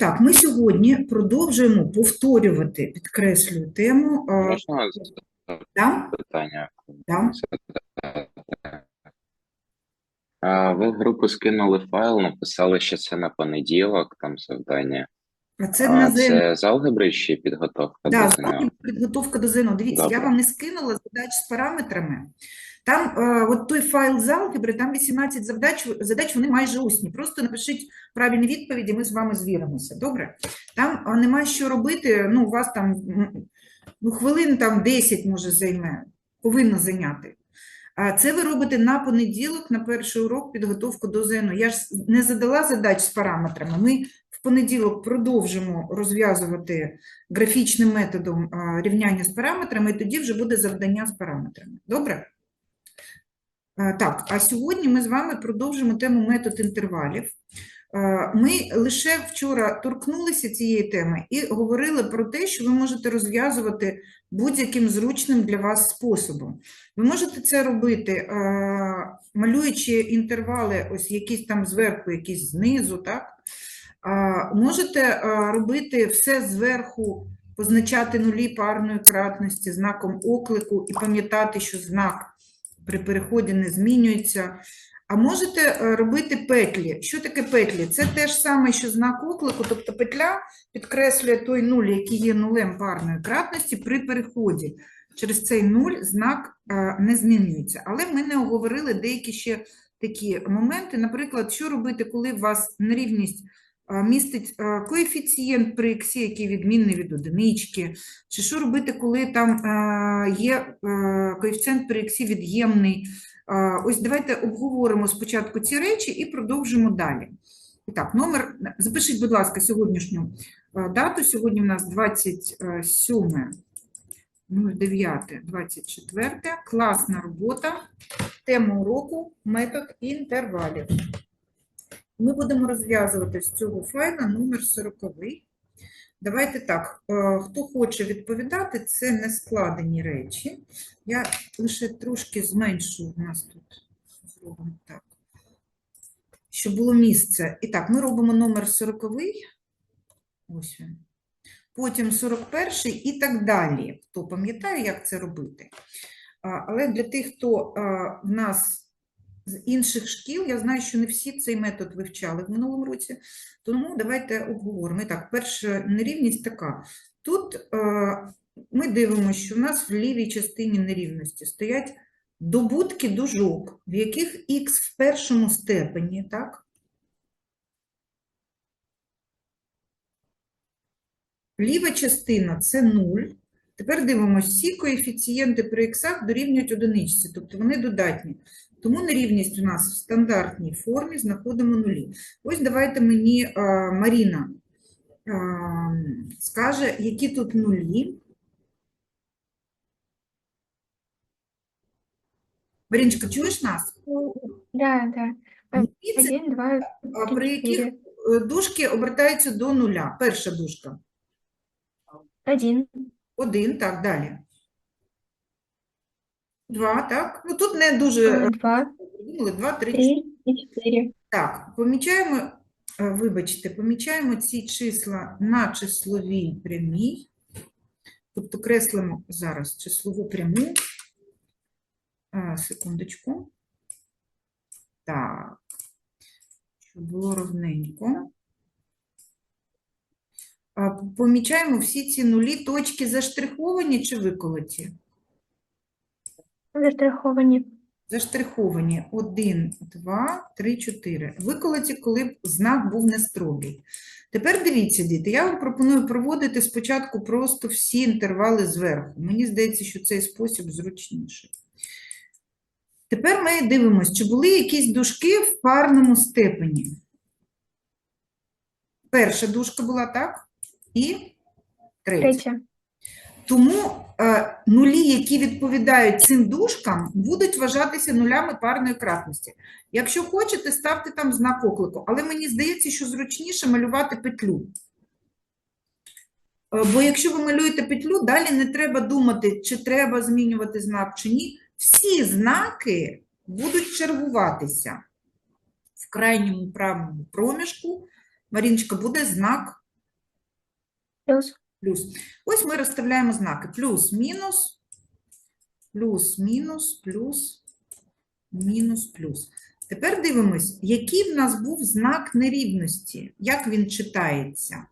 Так, ми сьогодні продовжуємо повторювати, підкреслюю тему. Можна да? запитання? Да. Ви в групу скинули файл, написали, що це на понеділок, там завдання. А це А на це з алгебри чи підготовка Да, до ЗНО? підготовка до ЗНО. Дивіться, я вам не скинула задач з параметрами. Там е, от той файл з алгебри, там 18 задач, задач, вони майже усні. Просто напишіть правильні відповіді, ми з вами звіримося. Добре? Там е, нема що робити, ну, у вас там ну, хвилин там 10 може займе, повинно зайняти. А це ви робите на понеділок, на перший урок підготовку до ЗНО. Я ж не задала задач з параметрами. Ми в понеділок продовжимо розв'язувати графічним методом рівняння з параметрами, і тоді вже буде завдання з параметрами. Добре? А, Так, а сьогодні ми з вами продовжимо тему метод інтервалів. Ми лише вчора торкнулися цієї теми і говорили про те, що ви можете розв'язувати будь-яким зручним для вас способом. Ви можете це робити, е, малюючи інтервали, ось якісь там зверху, якісь знизу, так? Можете е, робити все зверху, позначати нулі парної кратності знаком оклику і пам'ятати, що знак при переході не змінюється. А можете е, робити петлі. Що таке петлі? Це те ж саме, що знак оклику, тобто петля підкреслює той нуль, який є нулем парної кратності при переході. Через цей нуль знак е, не змінюється. Але ми не оговорили деякі ще такі моменти. Наприклад, що робити, коли у вас нерівність містить коефіцієнт при х, який відмінний від одинички, чи що робити, коли там є коефіцієнт при х від'ємний. Ось давайте обговоримо спочатку ці речі і продовжимо далі. І Так, номер, запишіть, будь ласка, сьогоднішню дату. Сьогодні у нас 27 09, 24. Класна робота. Тема уроку метод інтервалів. Ми будемо розв'язувати з цього файла номер 40. Давайте так, е, хто хоче відповідати, це не складені речі. Я лише трошки зменшу у нас тут. Зробимо так. Щоб було місце. І так, ми робимо номер 40. Ось він. Потім 41 і так далі. Хто пам'ятає, як це робити? Але для тих, хто в нас з інших шкіл, я знаю, що не всі цей метод вивчали в минулому році, тому давайте обговоримо. І так, перша нерівність така. Тут е, ми дивимося, що в нас в лівій частині нерівності стоять добутки дужок, в яких х в першому степені, так? Ліва частина це 0. Тепер дивимося, всі коефіцієнти при х дорівнюють одиничці, тобто вони додатні. Тому нерівність у нас в стандартній формі знаходимо нулі. Ось давайте мені а, Маріна а, скаже, які тут нулі. Маріночка, чуєш нас? Да, да. Нулі це Один, два, а, три, при яких чотири. е, дужки обертаються до нуля. Перша дужка. Один, Один, так, далі. Два, так. Ну тут не дуже е, два. Два, три, три и четыре. Так, помічаємо, е, вибачте, помічаємо ці числа на числовій прямій. Тобто креслимо зараз числову пряму. А, секундочку. Так, щоб було ровненько. А, Помічаємо всі ці нулі точки заштриховані чи виколоті? Застраховані. Заштриховані 1, 2, 3, 4. Виколоті, коли б знак був не строгий. Тепер дивіться, діти, я вам пропоную проводити спочатку просто всі інтервали зверху. Мені здається, що цей спосіб зручніший. Тепер ми дивимося, чи були якісь дужки в парному степені. Перша дужка була, так? І третя. Тому е, нулі, які відповідають цим дужкам, будуть вважатися нулями парної кратності. Якщо хочете, ставте там знак оклику, але мені здається, що зручніше малювати петлю. Е, Бо якщо ви малюєте петлю, далі не треба думати, чи треба змінювати знак, чи ні. Всі знаки будуть чергуватися. В крайньому правому проміжку, Маріночка, буде знак Плюс. Плюс. Ось ми розставляємо знаки. Плюс, мінус, плюс, мінус, плюс, мінус, плюс. Тепер дивимось, який в нас був знак нерівності. Як він читається?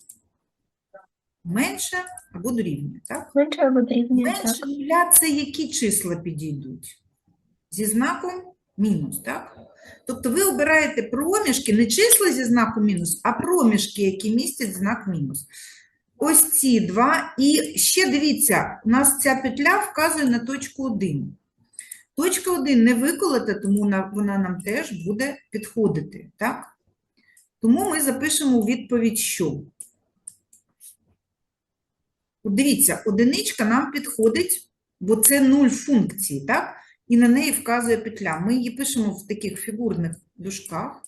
Менше або дорівнює, так? Менше або дорівнює, так. Менше нуля це які числа підійдуть? Зі знаком мінус, так? Тобто ви обираєте проміжки, не числа зі знаком мінус, а проміжки, які містять знак мінус. Ось ці два. І ще дивіться, у нас ця петля вказує на точку 1. Точка 1 не виколота, тому вона нам теж буде підходити, так? Тому ми запишемо у відповідь, що? Дивіться, одиничка нам підходить, бо це нуль функції, так? І на неї вказує петля. Ми її пишемо в таких фігурних дужках.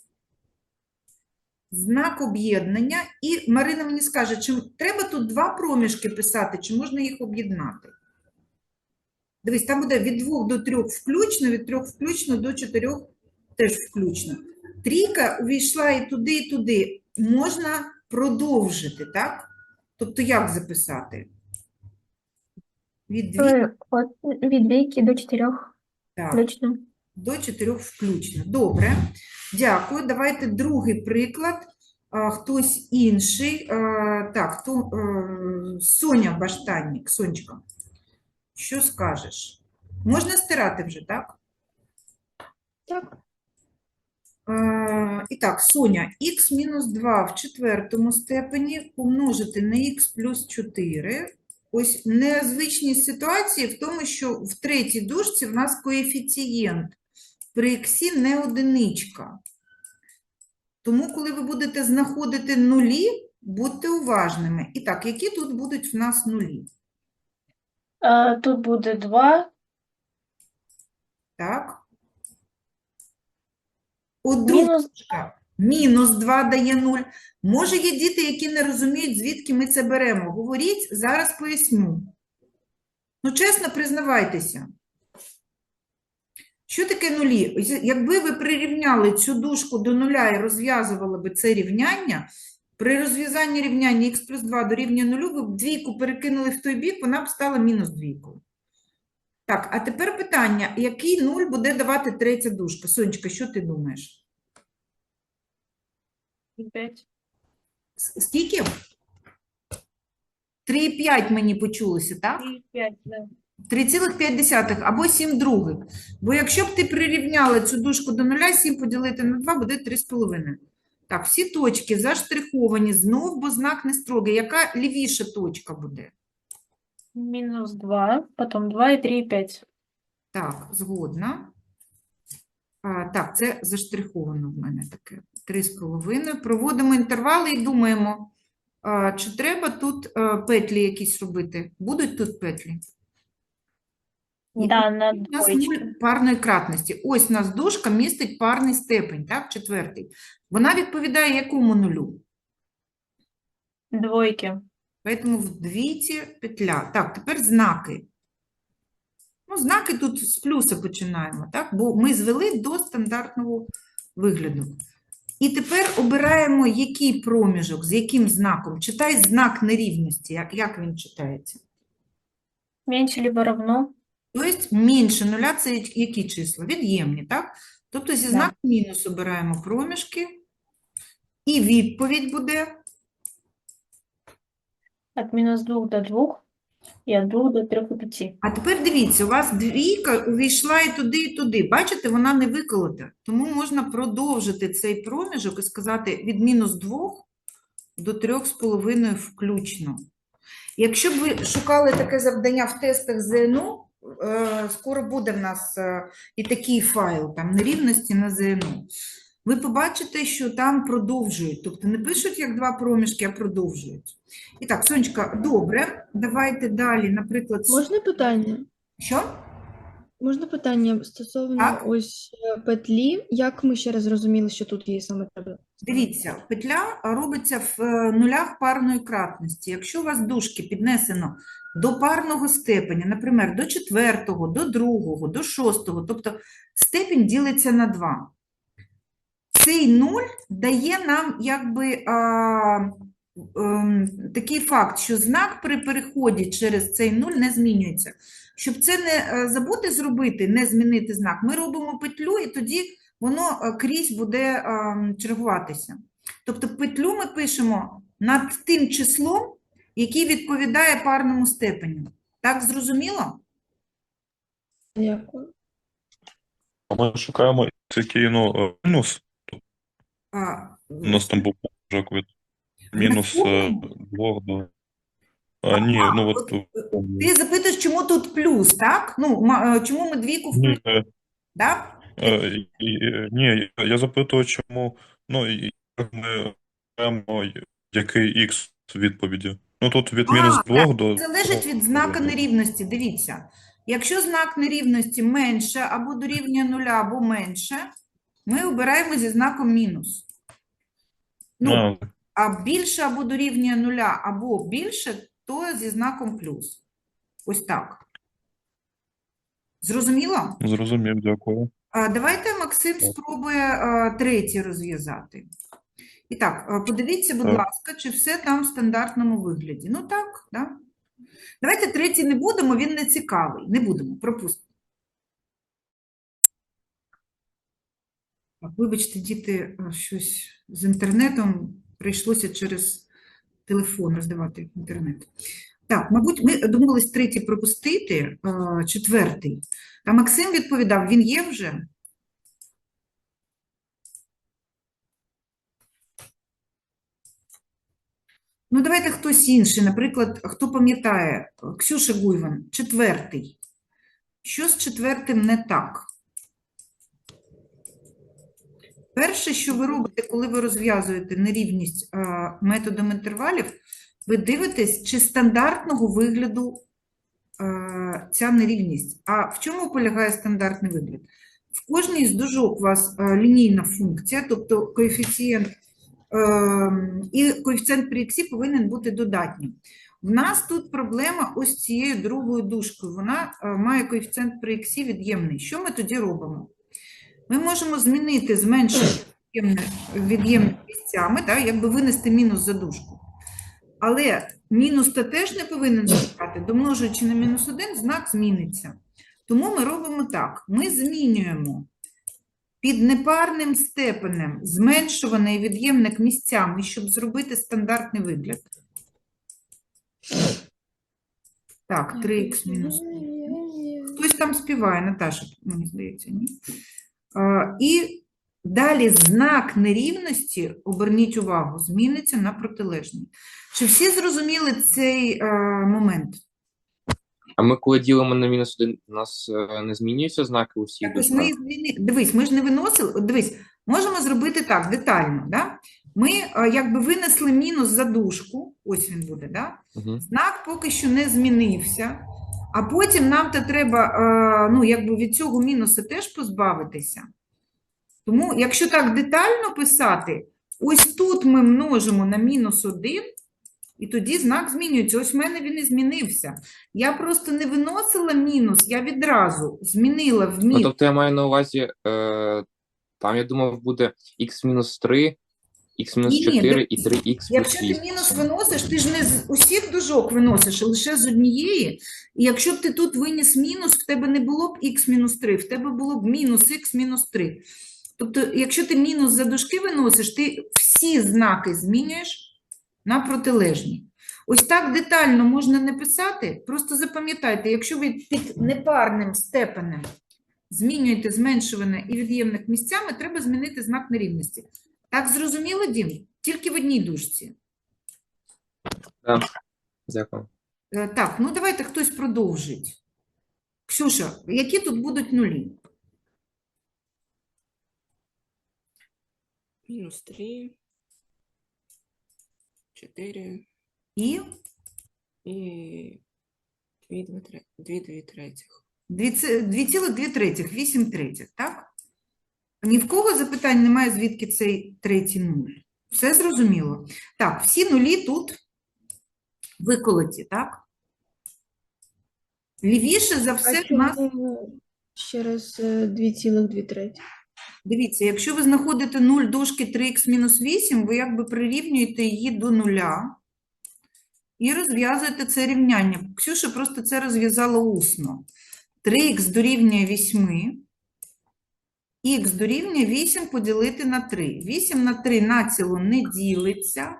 Знак об'єднання. І Марина мені скаже, чи треба тут два проміжки писати, чи можна їх об'єднати? Дивись, там буде від 2 до 3 включно, від 3 включно до 4 теж включно. Трійка увійшла і туди, і туди. Можна продовжити, так? Тобто як записати? Від 2 Е, від двійки до чотирьох так, включно. До 4 включно. Добре. Дякую. Давайте другий приклад. Хтось інший. Так, хто, е, Соня Баштанник. Сонечка, що скажеш? Можна стирати вже, так? Так. І так, Соня, х мінус 2 в четвертому степені помножити на х плюс 4. Ось незвичність ситуації в тому, що в третій дужці в нас коефіцієнт при х не одиничка. Тому, коли ви будете знаходити нулі, будьте уважними. І так, які тут будуть в нас нулі? Е, Тут буде 2, Так? Дужка. Мінус 2 дає 0. Може, є діти, які не розуміють, звідки ми це беремо. Говоріть, зараз поясню. Ну, чесно, признавайтеся. Що таке нулі? Якби ви прирівняли цю дужку до нуля і розв'язували би це рівняння, при розв'язанні рівняння х плюс 2 дорівнює нулю, ви б двійку перекинули в той бік, вона б стала мінус двійкою. Так, а тепер питання, який нуль буде давати третя дужка? Сонечка, що ти думаєш? 5. Скільки? 3,5 мені почулося, так? 5, да. 3,5 або 7 других. Бо якщо б ти прирівняла цю дужку до нуля, 7 поділити на 2 буде 3,5. Так, всі точки заштриховані знов, бо знак не строгий. Яка лівіша точка буде? Мінус 2, потім 2 і 3, і 5. Так, згодна. А, так, це заштриховано в мене таке. 3,5. Проводимо інтервали і думаємо, а, чи треба тут а, петлі якісь робити. Будуть тут петлі? Да, на У нас двоєчку. парної кратності. Ось у нас дужка містить парний степень, так, четвертий. Вона відповідає якому нулю? Двойки. Поэтому в двійці петля. Так, тепер знаки. Ну, знаки тут з плюса починаємо, так? Бо ми звели до стандартного вигляду. І тепер обираємо, який проміжок, з яким знаком. Читай знак нерівності, як, як він читається. Менше либо равно. Тобто менше нуля це які числа? Від'ємні, так? Тобто зі знаком мінус обираємо проміжки. І відповідь буде Від мінус 2 до 2 і від 2 до 3 і 5. А тепер дивіться, у вас двійка увійшла і туди, і туди. Бачите, вона не виколота. Тому можна продовжити цей проміжок і сказати від мінус 2 до 3,5 включно. Якщо б ви шукали таке завдання в тестах ЗНО, скоро буде в нас е, і такий файл, там нерівності на ЗНО. Ви побачите, що там продовжують. Тобто не пишуть як два проміжки, а продовжують. І так, Сонечка, добре, давайте далі, наприклад, Можна питання? що? Можна питання стосовно Так. ось е, петлі. Як ми ще раз зрозуміли, що тут її саме треба? Дивіться, петля робиться в е, нулях парної кратності. Якщо у вас дужки піднесено до парного степеня, наприклад, до четвертого, до другого, до шостого, тобто степінь ділиться на 2. Цей нуль дає нам якби а, ем, такий факт, що знак при переході через цей нуль не змінюється. Щоб це не е, забути зробити, не змінити знак, ми робимо петлю, і тоді воно е, крізь буде ем, чергуватися. Тобто петлю ми пишемо над тим числом, який відповідає парному степеню. Так зрозуміло? Дякую. А ми шукаємо такий, ну, е, мінус. А, У нас там був від мінус е, двох до. А, ні, ну от. Ти запитуєш, чому тут плюс, так? Ну, е, чому ми двійку в Ні, плюс, е, так? е, і- і- ні, я- запитую, чому, ну, як ми беремо який х відповіді. Ну, тут від А, мінус так, до. Залежить від знака нерівності. Дивіться, якщо знак нерівності менше або дорівнює нуля, або менше, ми обираємо зі знаком мінус. Ну, А, а більше або дорівнює нуля, або більше, то зі знаком плюс. Ось так. Зрозуміло? зрозумів, дякую. А, Давайте Максим спробує а, третій розв'язати. І так, подивіться, будь ласка, чи все там в стандартному вигляді. Ну так, да. Давайте третій не будемо, він не цікавий. Не будемо, пропустимо. Вибачте, діти, щось з інтернетом прийшлося через телефон роздавати інтернет. Так, мабуть, ми домовились третій пропустити, четвертий. А Максим відповідав, він є вже? Ну, давайте хтось інший, наприклад, хто пам'ятає, Ксюша Гуйван, четвертий. Що з четвертим не так? Перше, що ви робите, коли ви розв'язуєте нерівність методом інтервалів, ви дивитесь, чи стандартного вигляду ця нерівність. А в чому полягає стандартний вигляд? В кожній з дужок у вас лінійна функція, тобто коефіцієнт і коефіцієнт при іксі повинен бути додатнім. В нас тут проблема ось цією другою дужкою. Вона е, має коефіцієнт при іксі від'ємний. Що ми тоді робимо? Ми можемо змінити від'ємне- від'ємними місцями, так, якби винести мінус за дужку. Але мінус та теж не повинен зникати. Домножуючи на мінус 1, знак зміниться. Тому ми робимо так: ми змінюємо під непарним степенем зменшуваний від'ємник місцями, щоб зробити стандартний вигляд. Так, 3х мінус. Хтось там співає, Наташа, мені здається, ні? А, І далі знак нерівності, оберніть увагу, зміниться на протилежний. Чи всі зрозуміли цей е, момент? А ми коли ділимо на мінус один, у нас е, не змінюються знаки у всіх Якось дужках? ми зміни... Дивись, ми ж не виносили. От Дивись, можемо зробити так, детально. Да? Ми е, якби винесли мінус за дужку, ось він буде, да? Угу. Знак поки що не змінився, а потім нам то треба е, ну, якби від цього мінуса теж позбавитися. Тому, якщо так детально писати, ось тут ми множимо на мінус 1, і тоді знак змінюється. Ось в мене він і змінився. Я просто не виносила мінус, я відразу змінила в Ну, мінус. тобто я маю на увазі, е, там я думав буде х мінус 3, х мінус Ні, ні, 4 і дивись, 3х плюс Якщо ти мінус виносиш, ти ж не з усіх дужок виносиш, а лише з однієї. І якщо б ти тут виніс мінус, в тебе не було б х мінус 3, в тебе було б мінус х мінус 3. Тобто, якщо ти мінус за дужки виносиш, ти всі знаки змінюєш на протилежні. Ось так детально можна не писати, просто запам'ятайте, якщо ви під непарним степенем змінюєте зменшуване і від'ємник місцями, треба змінити знак нерівності. Так зрозуміло, Дім? Тільки в одній дужці. Дякую. Е, Так, ну давайте хтось продовжить. Ксюша, які тут будуть нулі? Минус 3, 4 І и 2, 2, 2 третіх. 2,2 третіх, 8 третіх, так? Ні в кого запитань немає, звідки цей третій нуль. Все зрозуміло? Так, всі нулі тут виколоті, так? Лівіше за все в нас ще раз е, 2,2 треті? Дивіться, якщо ви знаходите 0 дужки 3х мінус 8, ви якби прирівнюєте її до нуля і розв'язуєте це рівняння. Ксюша просто це розв'язала усно. 3х дорівнює 8, х дорівнює 8 поділити на 3. 8 на 3 націло не ділиться.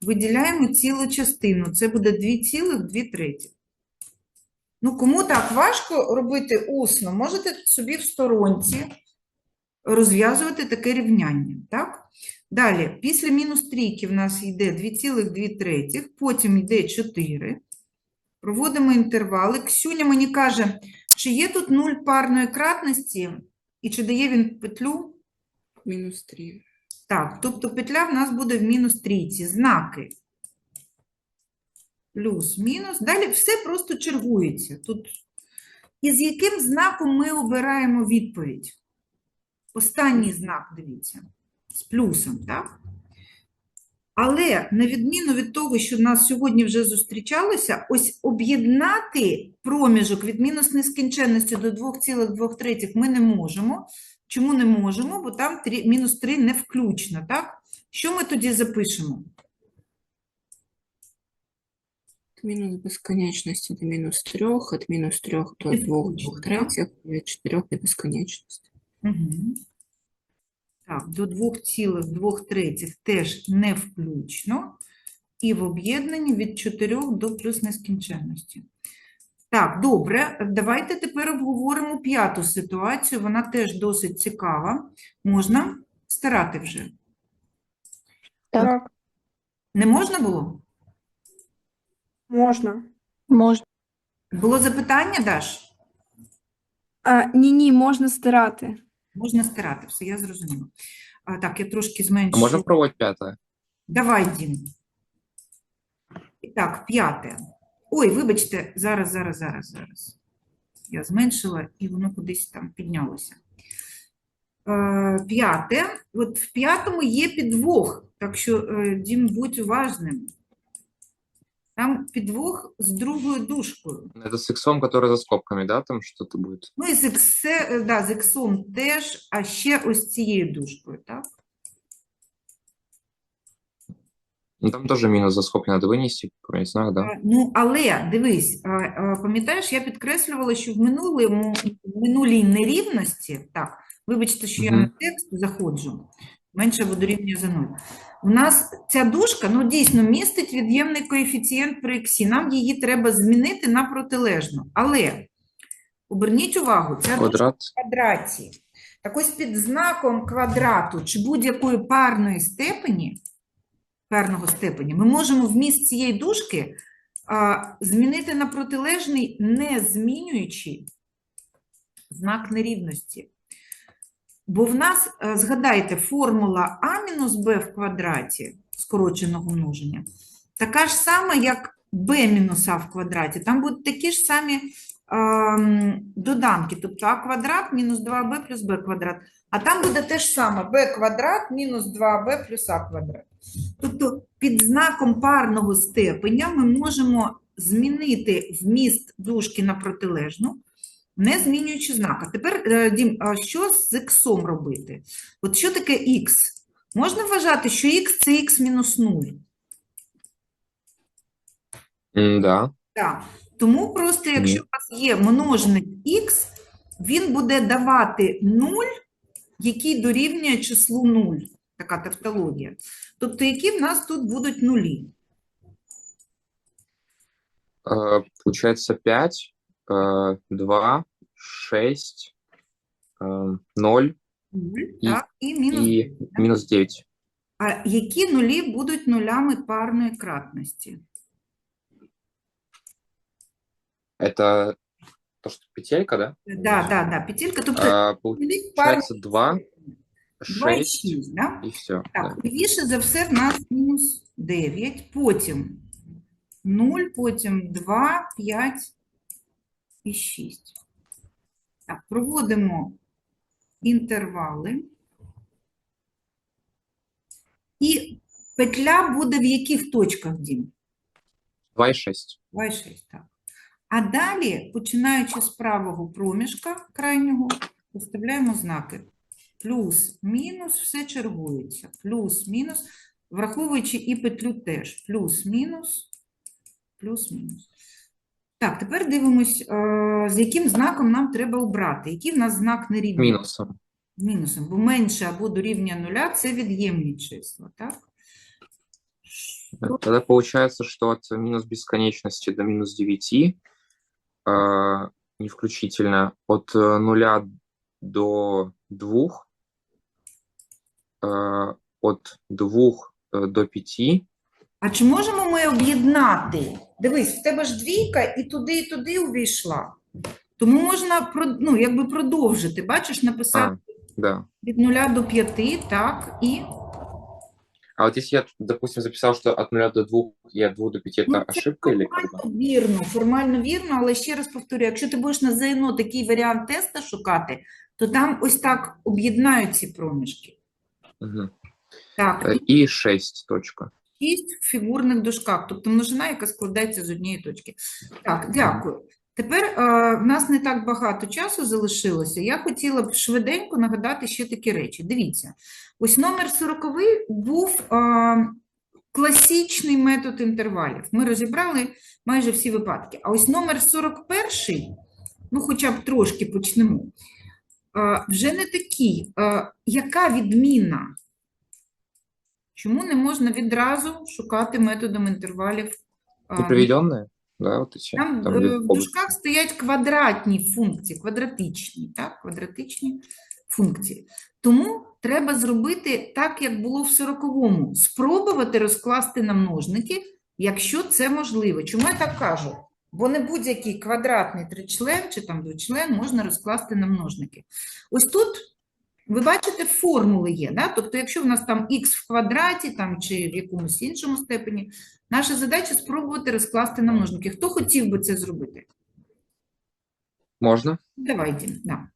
Виділяємо цілу частину. Це буде 2,2 треті. Ну, кому так важко робити усно, можете собі в сторонці розв'язувати таке рівняння, так? Далі, після мінус трійки в нас йде 2,2 третіх, потім йде 4. Проводимо інтервали. Ксюня мені каже, чи є тут нуль парної кратності, і чи дає він петлю? Мінус 3. Так, тобто петля в нас буде в мінус трійці. Знаки. Плюс, мінус. Далі все просто чергується. Тут із яким знаком ми обираємо відповідь? Останній знак, дивіться, з плюсом, так? Але на відміну від того, що нас сьогодні вже зустрічалося, ось об'єднати проміжок від мінус нескінченності до 2,2 ми не можемо. Чому не можемо? Бо там мінус 3 не включно, так? Що ми тоді запишемо? От Мінус безконечності до мінус 3, від мінус 3 до Не 2 включно, двох да? третіх, від 4 до безконечності. Угу. Так, до 2,2 третіх теж не включно. І в об'єднанні від 4 до плюс нескінченності. Так, добре. Давайте тепер обговоримо п'яту ситуацію. Вона теж досить цікава. Можна старати вже. Так. Не можна було? Можна. Можна. Було запитання, Даш? А, ні, ні, можна стирати. Можна стирати, все, я зрозуміла. А, так, я трошки А зменшу. можно пробовать пятое? Давай, Дім. І так, п'яте. Ой, вибачте, зараз, зараз, зараз, зараз. Я зменшила, і воно кудись там піднялося. Е, П'яте. От в п'ятому є підвох, так що, е, Дім, будь уважним. Там підвох з другою дужкою. Это с иксом, который за скобками, да, там что-то будет? Ну і з, іксе, е, да, з іксом теж, а ще ось цією дужкою, так? Ну, там тоже минус за скобки надо вынести, про не знаю, да? Е, Ну, але дивись, е, е, пам'ятаєш, я підкреслювала, що в минулому, в минулій нерівності, так, вибачте, що я Мгм. на текст заходжу, менше або дорівнює за 0. У нас ця дужка, ну, дійсно, містить від'ємний коефіцієнт при іксі. Нам її треба змінити на протилежну. Але, оберніть увагу, ця дужка в квадраті. Так ось під знаком квадрату чи будь-якої парної степені, парного степені, ми можемо вміст цієї дужки а, змінити на протилежний, не змінюючи знак нерівності. Бо в нас, е, згадайте, формула а мінус b в квадраті скороченого множення така ж сама, як b мінус а в квадраті. Там будуть такі ж самі ем, доданки, тобто а квадрат мінус 2b плюс b квадрат. А там буде те ж саме b квадрат мінус 2b плюс а квадрат. Тобто під знаком парного степеня ми можемо змінити вміст дужки на протилежну, не змінюючи знак. Тепер, е, Дім, а що з іксом робити? От що таке х? Можна вважати, що х – це х мінус 0? М, Да. Так. Тому просто, якщо Ні. у вас є множник х, він буде давати 0, який дорівнює числу 0. Така тавтологія. Тобто, які в нас тут будуть нулі? Э, Получается 5, 2, 6, 0 0, І- так, і мінус. и минус 9. А які нулі будуть нулями парної кратності? Это то, что петелька, да? Да, да, да, петелька. Тобто А, нулі парної Получается 2, кратності. 2 і 6 6, да? и все. Так, лівіше за все в нас мінус 9, потім 0, потім 2, 5 і 6. Так, проводимо інтервали. І петля буде в яких точках, Дім? 2 и 6. 2 і 6, так. А далі, починаючи з правого проміжка крайнього, Поставляємо знаки. Плюс, мінус, все чергується. Плюс, мінус, враховуючи і петлю теж. Плюс, мінус, плюс, мінус. Так, тепер дивимось, е, з яким знаком нам треба обрати. Який в нас знак нерівний? Мінусом. Мінусом, бо менше або дорівнює нуля – це від'ємні числа, так? Да, Тогда получается, что от минус бесконечности до минус 9, э, не включительно, от э, нуля до 2, э, от 2 э, до 5, А чи можемо ми об'єднати? Дивись, в тебе ж двійка і туди, і туди увійшла. Тому можна про- ну, якби продовжити. Бачиш, написати да. від нуля до п'яти, так, і А вот если я, допустим, записал, что от 0 до 2 и от 2 до 5 это Ну, це ошибка или как бы? формально вірно, формально вірно, але ще раз повторю, якщо ти будеш на ЗНО такий варіант теста шукати, то там ось так об'єднають ці проміжки. Мгм. Так, Э, і И 6 точка. шість в фігурних дужках, тобто множина, яка складається з однієї точки. Так, дякую. Тепер е, в нас не так багато часу залишилося. Я хотіла б швиденько нагадати ще такі речі. Дивіться, ось номер 40 був е, класичний метод інтервалів. Ми розібрали майже всі випадки. А ось номер 41, ну хоча б трошки почнемо, е, вже не такий. Е, яка відміна? Чому не можна відразу шукати методом інтервалів? а, Неприведенные? Да, вот эти. Там, там е, в дужках стоять квадратні функції, квадратичні, так? Квадратичні функції. Тому треба зробити так, як було в 40-му. Спробувати розкласти на множники, якщо це можливо. Чому я так кажу? Бо не будь-який квадратний тричлен чи там двочлен можна розкласти на множники. Ось тут ви бачите, формули є. Да? Тобто, якщо в нас там х в квадраті там, чи в якомусь іншому степені, наша задача спробувати розкласти на множники. Хто хотів би це зробити? Можно? Давай, Дім. Да.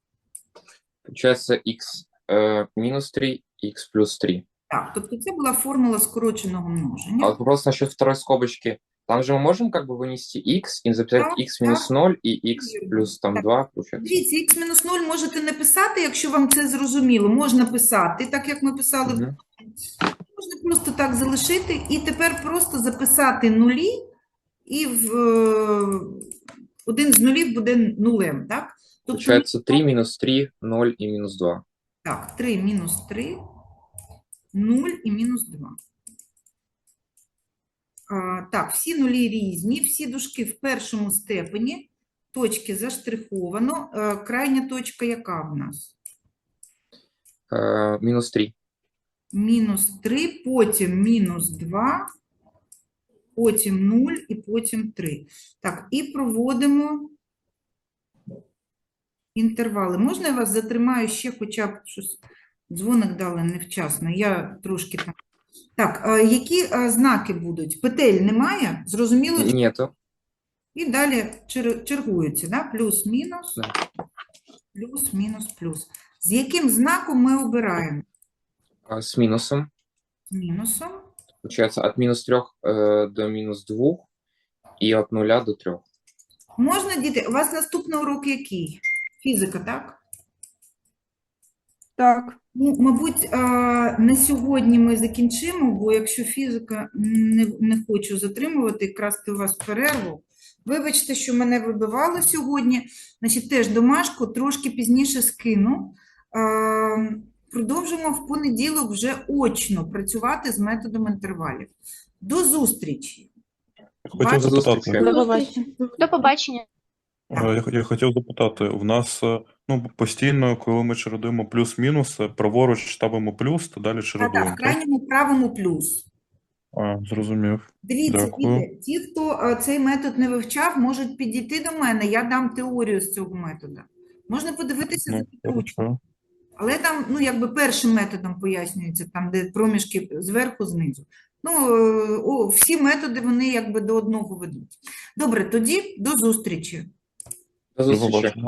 Получается x э, минус 3, x плюс 3. Так, тобто це була формула скороченого множення. А вопрос насчет второй скобочки. Там же мы можем как бы вынести x и записать Да, x минус 0 и x Верно. плюс там Так. 2, получается. Дивіться, х-0 можете не писати, якщо вам це зрозуміло. Можна писати, так як ми писали. Мгм. Можна просто так залишити і тепер просто записати нулі, і в, е, один з нулів буде нулем, так? Тобто, Получается 3 минус 3, 0 и минус 2. так, 3 мінус 3, 0 і мінус 2. Так, всі нулі різні, всі дужки в першому степені, точки заштриховано. Е, крайня точка яка в нас? Э, минус 3. Мінус 3, потім мінус 2, потім 0 і потім 3. Так, і проводимо інтервали. Можна я вас затримаю ще хоча б щось? Дзвоник дали невчасно, я трошки там. Так, а які а, знаки будуть? Петель немає? Зрозуміло? Нету. І далі чер- чергуються, да? плюс-мінус, Да. плюс, мінус, плюс. З яким знаком ми обираємо? А, С минусом. З мінусом. Получается от минус 3 э, до минус 2 и от 0 до 3. Можна, діти, у вас наступний урок який? Фізика, так? Так. Ну, мабуть, на сьогодні ми закінчимо, бо якщо фізика не, не хочу затримувати, красти у вас перерву. Вибачте, що мене вибивало сьогодні. Значить, теж домашку трошки пізніше скину. Продовжимо в понеділок вже очно працювати з методом інтервалів. До зустрічі! Хотів запитати. До побачення. До побачення. Е, Я, я хотів запитати, у нас е, ну, постійно, коли ми чередуємо плюс-мінус, е, праворуч ставимо плюс, та далі чередуємо. так, в крайньому правому плюс. А, зрозумів. Дивіться, Дякую. діти, ті, хто е, цей метод не вивчав, можуть підійти до мене, я дам теорію з цього методу. Можна подивитися за Ну, підручник. хорошо. Але там, ну, якби першим методом пояснюється, там, де проміжки зверху, знизу. Ну, е, о, всі методи, вони якби до одного ведуть. Добре, тоді до зустрічі. До зустрічі.